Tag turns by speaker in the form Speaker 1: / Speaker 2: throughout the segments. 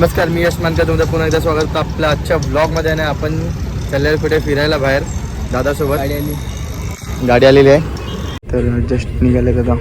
Speaker 1: नमस्कार मी यश मानकर तुमचं पुन्हा एकदा स्वागत आपल्या आजच्या ब्लॉगमध्ये आणि आपण चाललेलो कुठे? फिरायला बाहेर दादासोबत. गाडी आली. गाडी आलेली आहे. तर जस्ट निघाले आता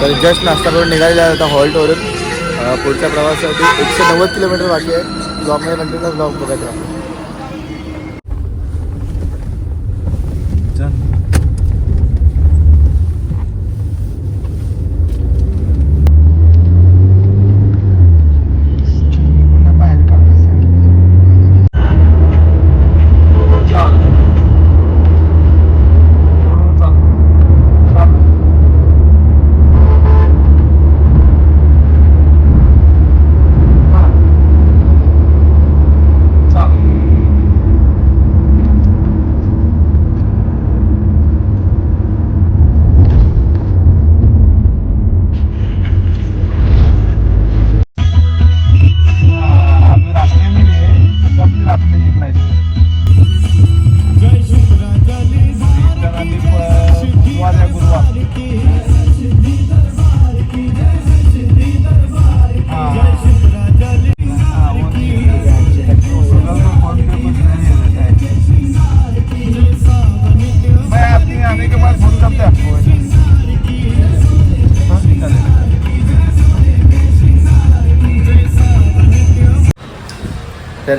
Speaker 1: तर जस्ट नाश्ता करून निघालेला आता हॉल्टवरून पुढच्या प्रवासासाठी एकशे नव्वद किलोमीटर बाकी आहे. ब्लॉगमध्ये कंटिन्यू ब्लॉग बघत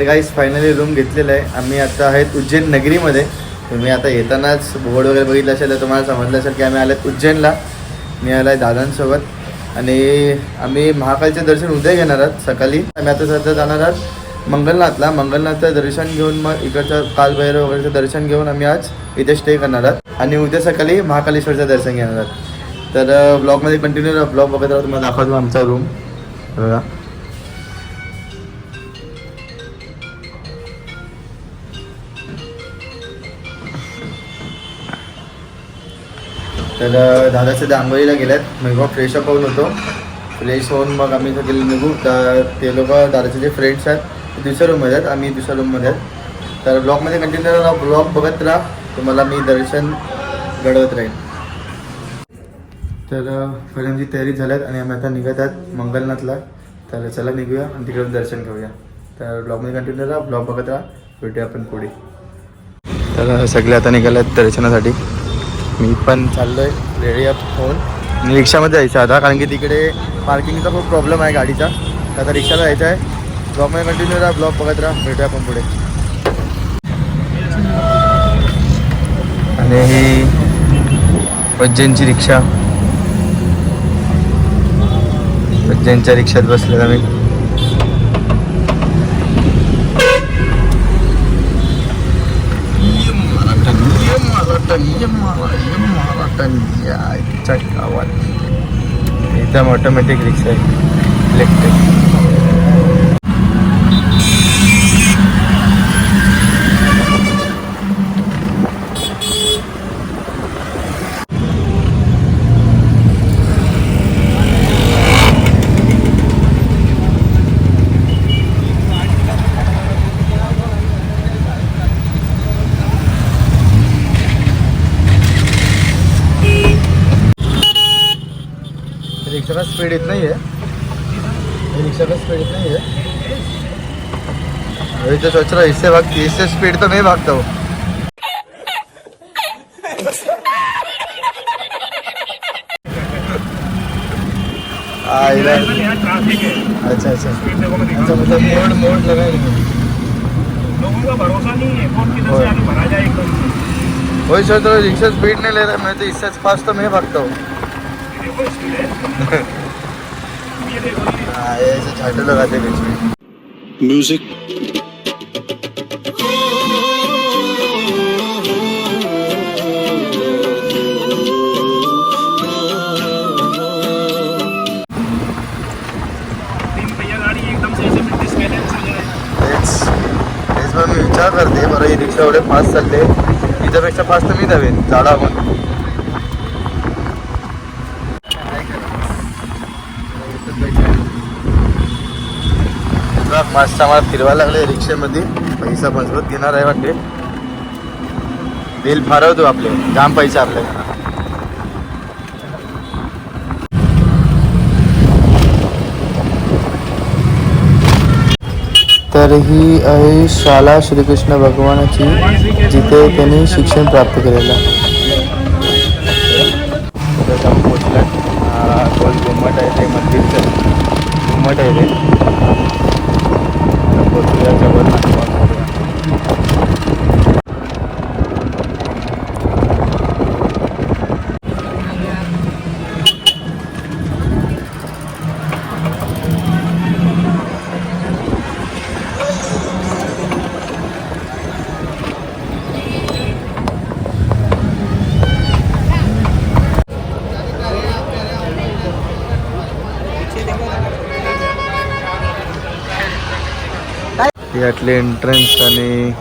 Speaker 1: गाईस फायनली रूम घेतलेला आहे. आम्ही आता आहेत उज्जैन नगरीमध्ये. तुम्ही आता येतानाच बोर्ड वगैरे बघितलं असेल तर तुम्हाला समजलं असेल की आम्ही आलेत उज्जैनला. मी आलो आहे दादांसोबत. आणि आम्ही महाकालचे दर्शन उद्या घेणार आहोत सकाळी. आम्ही आता सध्या जाणार आहोत मंगलनाथला. मंगलनाथचं दर्शन घेऊन मग इकडचं कालभैरव वगैरेचं दर्शन घेऊन आम्ही आज इथे स्टे करणार आहोत. आणि उद्या सकाळी महाकालेश्वरचं दर्शन घेणार आहोत. तर ब्लॉगमध्ये कंटिन्यू ब्लॉग बघत राहतो तुम्हाला दाखवतो आमचा रूम बघा. तर दादा सध्या आंघोळीला गेल्यात मग फ्रेशअप फ्रेश होऊन होतो. फ्रेश होऊन मग आम्ही सगळे निघू. तर ते लोक दादाचे जे फ्रेंड्स आहेत ते दुसऱ्या रूममध्ये आहेत. आम्ही दुसऱ्या रूममध्ये आहेत. तर ब्लॉगमध्ये कंटिन्यू राहा ब्लॉग बघत राहा. तुम्हाला मी दर्शन घडवत राहील तर अ, तयारी झाल्यात आणि आम्ही आता निघत आहेत मंगलनाथला. तर चला निघूया आणि तिकडे दर्शन घेऊया. तर ब्लॉगमध्ये कंटिन्यू राहा ब्लॉग बघत राहा. भेटूया आपण पुढे. तर सगळे आता निघाल्यात आहेत दर्शनासाठी. मी पण चाललो आहे रेडी अप होऊन. आणि रिक्षामध्ये जायचं आता कारण की तिकडे पार्किंगचा खूप प्रॉब्लेम आहे गाडीचा. तर आता रिक्षाला जायचं आहे. ब्लॉगमध्ये कंटिन्यू राहा ब्लॉग बघत राहा. भेटूया आपण पुढे. आणि ही उज्जैनची रिक्षा. उज्जैनच्या रिक्षात बसलेला मी. एकदम ऑटोमॅटिक रिक्षा आहे इलेक्ट्रिक. स्पीड इतना ही है। ये रिक्शा का स्पीड इतना ही है। वही तो सोच रहा हूँ, इससे भागती इससे स्पीड तो मैं भागता है। अच्छा अच्छा। अच्छा मतलब मोड मोड लगा नहीं
Speaker 2: लोगों का भरोसा नहीं है कौन किधर से आगे भरा जाए एकदम
Speaker 1: वही सोच रहा हूँ, रिक्शा स्पीड नहीं ले रहा मैं तो इससे फास्ट तो मैं भागता हूँ। बीच में. विचार करते बरं ही रिक्षा एवढे फास्ट चालले हिच्यापेक्षा फास्ट मी धावेन झाडा पण मस्त आम्हाला फिरवायला लागले रिक्षेमध्ये. पैसा मजबूत घेणार आहे वाटते. दिल फारवतो आपले. जाम पैसे आपल्याकडे तर ही आहे शाळा श्रीकृष्ण भगवानाची जिथे त्यांनी शिक्षण प्राप्त केलेलं पोचलं गोल घुमट आहे ते मंदिरचं. घुमट आहे ते. यातले एंट्रन्स आणि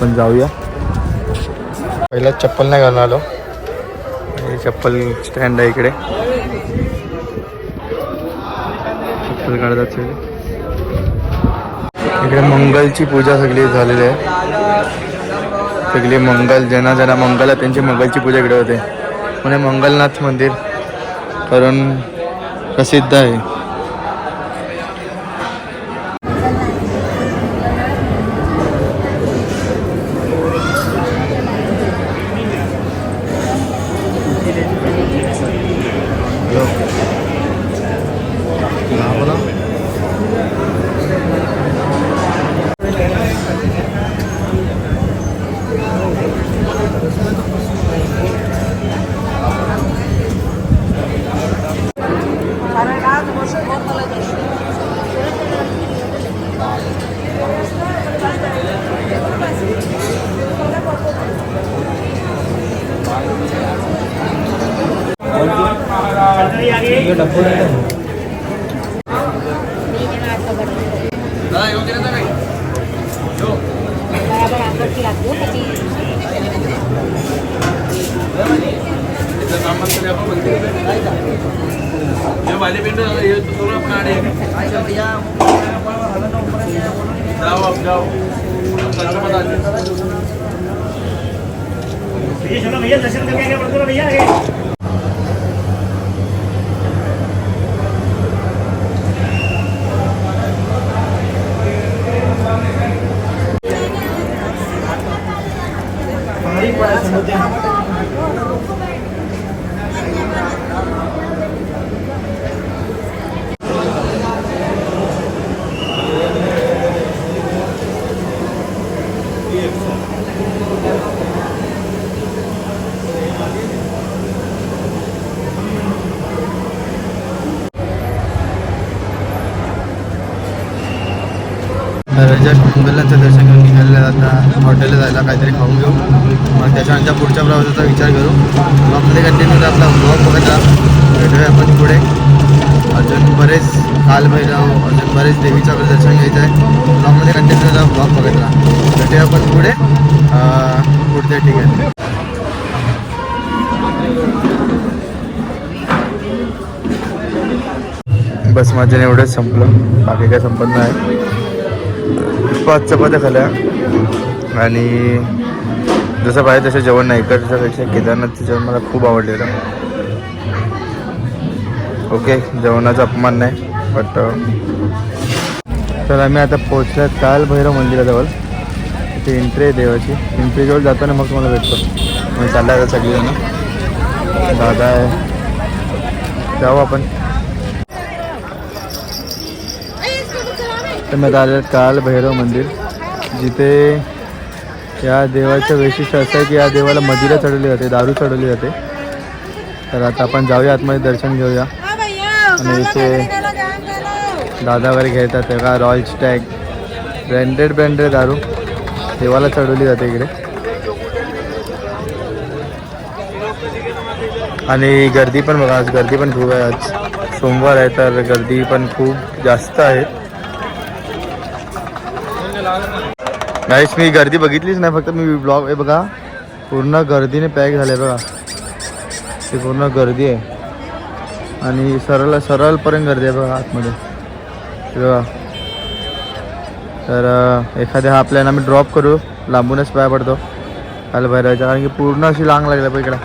Speaker 1: पण जाऊया. पहिला चप्पल नाही घालून आलो. हे चप्पल स्टँड आहे इकडे. चप्पल काढतात इकडे मंगलची पूजा सगळी झालेली आहे. सगळी मंगल ज्यांना ज्यांना मंगल आहे त्यांची मंगलची पूजा इकडे होते. म्हणजे मंगलनाथ मंदिर कारण प्रसिद्ध आहे.
Speaker 3: बराबर
Speaker 1: down. हॉटेलला जायला काहीतरी खाऊन घेऊ. मग त्याच्यानंतर पुढच्या प्रवासाचा विचार करू. ब्लॉगमध्ये कंटिन्यू आपला ब्लॉग बघायचा भेटूया आपण पुढे. अजून बरेच कालभैरव अजून बरेच देवीचं आपलं दर्शन घ्यायचं आहे ब्लॉगमध्ये कंटिन्यू ब्लॉग बघत राहा. भेटूया आपण पुढे. पुढच्या ठिकाणी. बस माझ्याने एवढंच संपलं. बाकी काय संपत नाही. पाच चपात्या खाल्या आणि जसं पाहिजे तसं जेवण नाही इकडच्यापेक्षा केदारनाथचं जेवण मला खूप आवडलेलं. ओके जेवणाचा अपमान नाही बट तर uh, आम्ही आता पोचलो काल भैरव मंदिराजवळ तिथे एंट्री आहे देवाची. एंट्रीजवळ जाताना मग तुम्हाला भेटतो. मग चालला आता सगळीजणं. दादा आहे. जाऊ आपण. तर मग आलं काल भैरव मंदिर. जिथे या देवाचं वैशिष्ट्य असं आहे की या देवाला मदिरा चढवली जाते दारू चढवली जाते. तर आता आपण जाऊया आतमध्ये दर्शन घेऊया. आणि इथे दादा वगैरे घेतात तेव्हा रॉयल स्टॅग. ब्रँडेड ब्रँडेड दारू. देवाला चढवली जाते इकडे. आणि गर्दी पण बघा आज गर्दी पण खूप आहे. आज सोमवार आहे तर गर्दी पण खूप जास्त आहे. गाईस मी गर्दी बघितलीच नाही फक्त मी ब्लॉग आहे बघा. पूर्ण गर्दीने पॅक झाले बघा. ती पूर्ण गर्दी आहे. आणि सरळ सरळपर्यंत गर्दी आहे बघा आतमध्ये. बघा. तर एखाद्या हा आपल्याला आम्ही ड्रॉप करू. लांबूनच पाय पडतो. काल भैरवायच्या कारण की पूर्ण अशी रांग लागली बघ इकडं.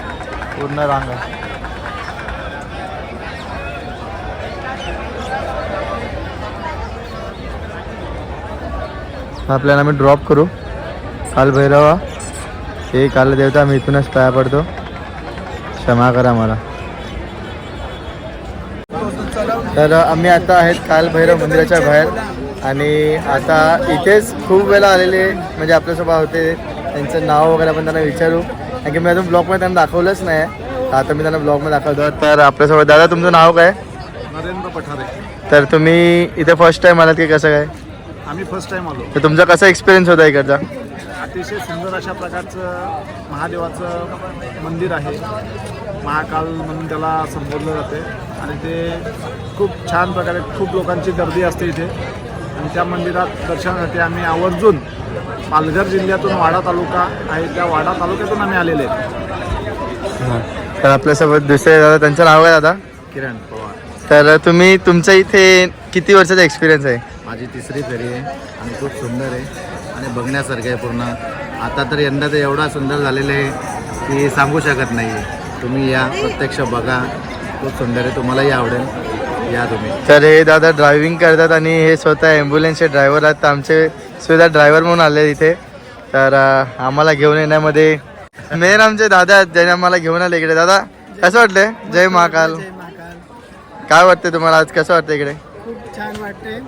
Speaker 1: पूर्ण रांग आहे. आपल्याला आम्ही ड्रॉप करू. काल भैरवा हे काल देवता आम्ही इथूनच पाया पडतो. क्षमा करा मला तर आम्ही आता आहेत काल भैरव मंदिराच्या बाहेर. आणि आता इथेच खूप वेळा आलेले म्हणजे आपल्यासोबत होते. त्यांचं नाव वगैरे आपण त्यांना विचारू. कारण की मी अजून ब्लॉगमध्ये त्यांना दाखवलंच नाही. आता मी त्यांना ब्लॉगमध्ये दाखवतो. तर आपल्यासोबत दादा तुमचं नाव काय?
Speaker 2: नरेंद्र पठारे.
Speaker 1: तर तुम्ही इथे फर्स्ट टाईम आलात की कसं काय?
Speaker 2: आम्ही फर्स्ट टाइम आलो.
Speaker 1: तर तुमचा कसा एक्सपिरियन्स होता इकडचा?
Speaker 2: अतिशय सुंदर अशा प्रकारचं महादेवाचं मंदिर आहे. महाकाल म्हणून त्याला संबोधलं जाते. आणि ते खूप छान प्रकारे खूप लोकांची गर्दी असते इथे. आणि त्या मंदिरात दर्शनासाठी आम्ही आवर्जून पालघर जिल्ह्यातून वाडा तालुका आहे. त्या वाडा तालुक्यातून आम्ही आलेले आहेत.
Speaker 1: तर आपल्यासोबत दुसरे दादा त्यांचं नाव आहे दादा?
Speaker 4: किरण पवार.
Speaker 1: तर तुम्ही तुमच्या इथे किती वर्षाचा एक्सपिरियन्स आहे?
Speaker 4: माझी तिसरी फेरी आहे आणि खूप सुंदर आहे. आणि बघण्यासारखं आहे पूर्ण. आता तर यंदा तर एवढा सुंदर झालेलं आहे की सांगू शकत नाही. आहे तुम्ही या प्रत्यक्ष बघा. खूप सुंदर आहे. तुम्हालाही आवडेल. या तुम्ही.
Speaker 1: तर हे दादा ड्रायव्हिंग करतात आणि हे स्वतः ॲम्ब्युलन्सचे ड्रायव्हर आहेत. तर आमचे सुद्धा ड्रायव्हर म्हणून आले इथे. तर आम्हाला घेऊन येण्यामध्ये मेन आमचे दादा आहेत. ज्याने आम्हाला घेऊन आले इकडे. दादा कसं वाटलंय जय महाकाल. काय वाटतंय तुम्हाला? आज कसं वाटतं इकडे?
Speaker 5: खूप छान वाटते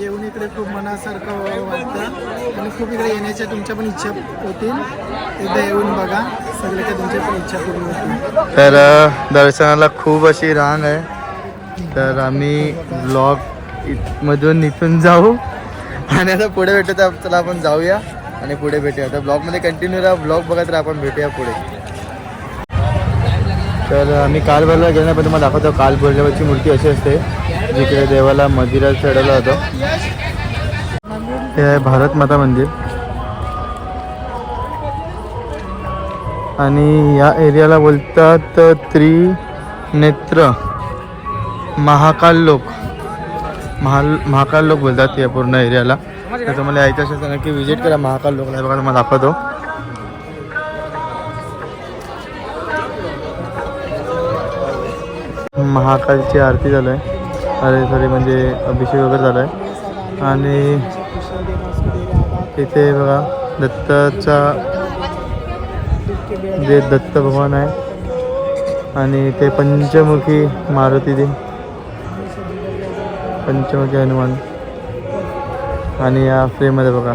Speaker 5: येऊन इकडे खूप मनासारखं वाटतं. आणि खूप इकडे येण्याच्या तुमच्या पण इच्छा होतील. एकदा येऊन बघा. सगळ्याच्या तुमच्या पण इच्छा पूर्ण होतील.
Speaker 1: तर दर्शनाला खूप अशी रांग आहे. तर आम्ही ब्लॉग मधून इथून जाऊ. आणि आता पुढे भेटू तर चला आपण जाऊया. आणि पुढे भेटूया. तर ब्लॉगमध्ये कंटिन्यू राहा. ब्लॉग बघत राहा आपण भेटूया पुढे. तर आम्ही काल भरला गेल्या पण तुम्हाला दाखवतो. काल भरल्यावरची मूर्ती अशी असते. जिकडे देवाला मंदिरात चढवलं होतं. हे आहे भारत माता मंदिर. आणि या एरियाला बोलतात त्रिनेत्र. महाकाल लोक. महाल महाकाल लोक बोलतात या पूर्ण एरियाला. तर तुम्हाला यायचं असेल तर नक्की व्हिजिट करा महाकाल लोकला बघा तुम्हाला दाखवतो. महाकालची आरती झालं. आहे अरे सॉरी म्हणजे अभिषेक वगैरे झाला आहे आणि इथे बघा दत्ताचा जे दत्त भगवान आहे आणि ते पंचमुखी मारुती दे. पंचमुखी हनुमान. आणि या फ्रेममध्ये बघा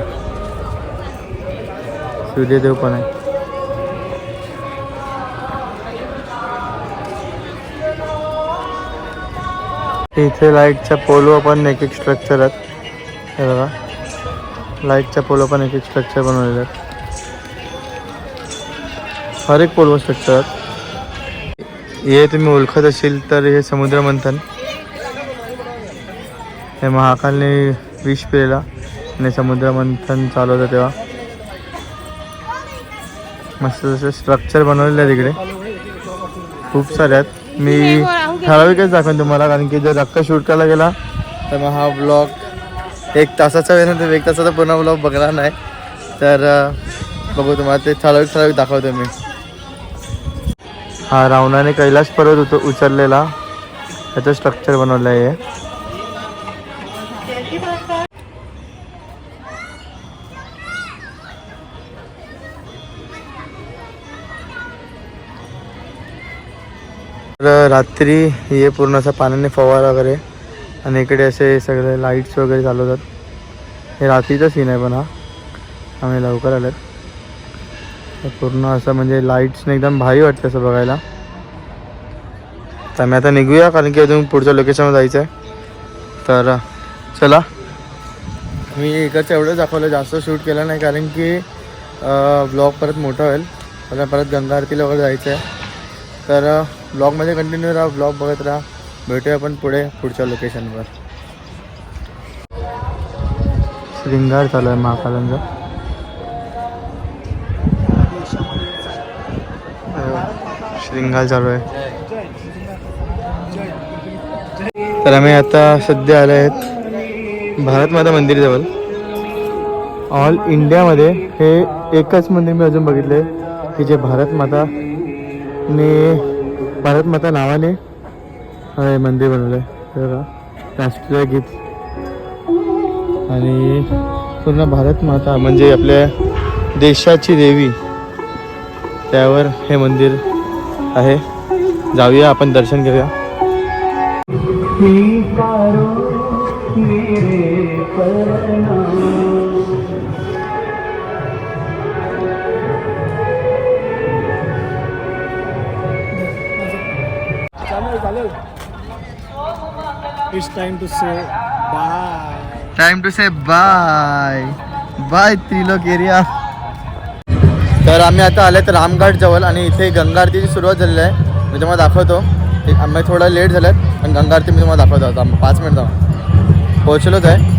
Speaker 1: सूर्यदेव पण आहे. इथे लाईटच्या पोलो पण एक एक स्ट्रक्चर आहेत. हे बघा. लाईटच्या पोलो पण एक एक स्ट्रक्चर बनवलेले आहेत. हर एक पोलो स्ट्रक्चर आहेत. हे तुम्ही ओळखत असेल तर हे समुद्र मंथन. हे महाकालने विष पिलेला आणि समुद्र मंथन चालू होतं तेव्हा. मस्त जसे स्ट्रक्चर बनवलेले आहे तिकडे खूप सारे आहेत. मी ठराविकच दाखवेन तुम्हाला कारण की जर अख्खा शूट करायला गेला तर मग हा ब्लॉग एक तासाचा वेळ नंतर एक तासाचा पूर्ण ब्लॉग बघणार नाही. तर बघू तुम्हाला ते ठराविक ठराविक दाखवतो मी. हा रावणाने कैलास पर्वत उत उचललेला. त्याचं स्ट्रक्चर बनवलं आहे तर रात्री हे पूर्ण असं पाण्याने फवारा वगैरे आणि इकडे असे सगळे लाईट्स वगैरे चालवतात हे रात्रीचा सीन आहे पण हा. आम्ही लवकर आलेत तर पूर्ण असं म्हणजे लाईट्सने एकदम भारी वाटतं असं बघायला. तर आम्ही आता निघूया कारण की अजून पुढच्या लोकेशनवर जायचं आहे तर चला. मी इकडचं एवढं दाखवलं जास्त शूट केलं नाही कारण की ब्लॉग परत मोठा होईल. मला परत गंगा आरतीला वगैरे जायचं आहे तर ब्लॉगमध्ये कंटिन्यू राहा ब्लॉग बघत राहा. भेटूया आपण पुढे पुढच्या लोकेशनवर श्रृंगार चालू आहे महाकालांचा. श्रृंगार चालू आहे. तर आम्ही आता सध्या आले आहेत भारत माता मंदिरजवळ. ऑल इंडियामध्ये हे एकच मंदिर मी अजून बघितले की जे भारत माताने भारत माता नावाने हे मंदिर बनवलं आहे राष्ट्रीय गीत. आणि पूर्ण भारत माता म्हणजे आपल्या देशाची देवी त्यावर हे मंदिर आहे. जाऊया आपण दर्शन घेऊया.
Speaker 2: चालेल it's time to say bye
Speaker 1: time to say bye bye Trilok area. तर आम्ही आता आलेत रामघाट जवळ आणि इथे गंगा आरतीची सुरुवात झालेली आहे. मी तुम्हाला दाखवतो. ते आम्ही थोडा लेट झाल्यात पण गंगा आरती मी तुम्हाला दाखवतो. आता आम्ही पाच मिनिटं पोहोचलोच आहे.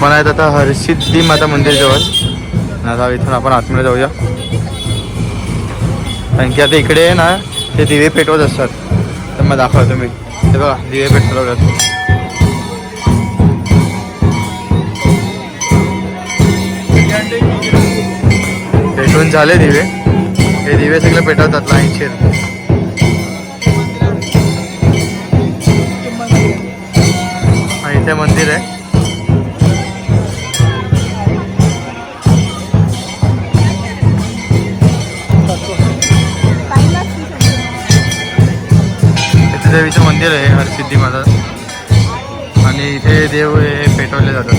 Speaker 1: आपण आहेत आता हरसिद्धी माता मंदिर जवळ. आता इथून आपण आतमध्ये जाऊया. कारण की आता इकडे आहे ना ते दिवे पेटवत असतात. तर मग दाखवतो मी ते बघा दिवे पेटवतात पेटवून झाले दिवे. हे दिवे सगळे पेटवतात लाईनशीर इथे मंदिर आहे. देवीचं मंदिर आहे हरसिद्धी माता आणि इथे देव हे पेटवले जातात.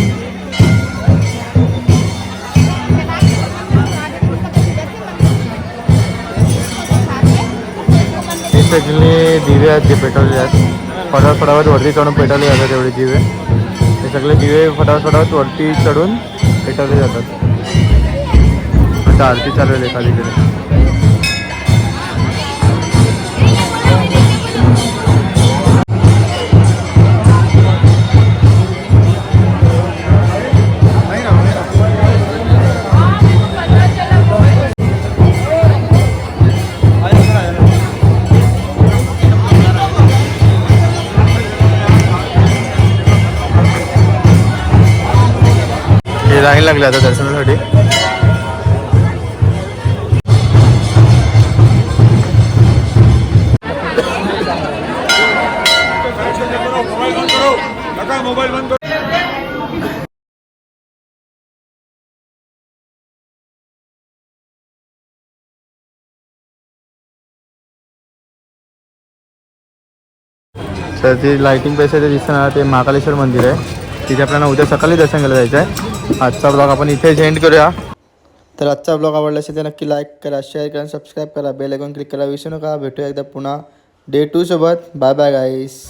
Speaker 1: हे सगळे दिवे आहेत जे पेटवले आहेत. फटाफट फटाफट वरती चढून पेटवले जातात तेवढे दिवे. हे सगळे दिवे फटाफट फटाफट वरती चढून पेटवले जातात. आता आरती चालू आहे एखादीकडे लाईन लागले आता दर्शनासाठी. तर ती लाईटिंग पैसे ते दिसतं ते महाकालेश्वर मंदिर आहे. तिथे आपल्याला उद्या सकाळी दर्शन घ्यायला जायचं आहे आजचा ब्लॉग आपण इथे एंड करूया. तर आजचा ब्लॉग आवडला असेल तर नक्की लाईक करा शेअर करा सबस्क्राईब करा बेल आयकॉन क्लिक करा विसरू नका. भेटूया एकदा पुन्हा. डे टू सोबत. Bye bye guys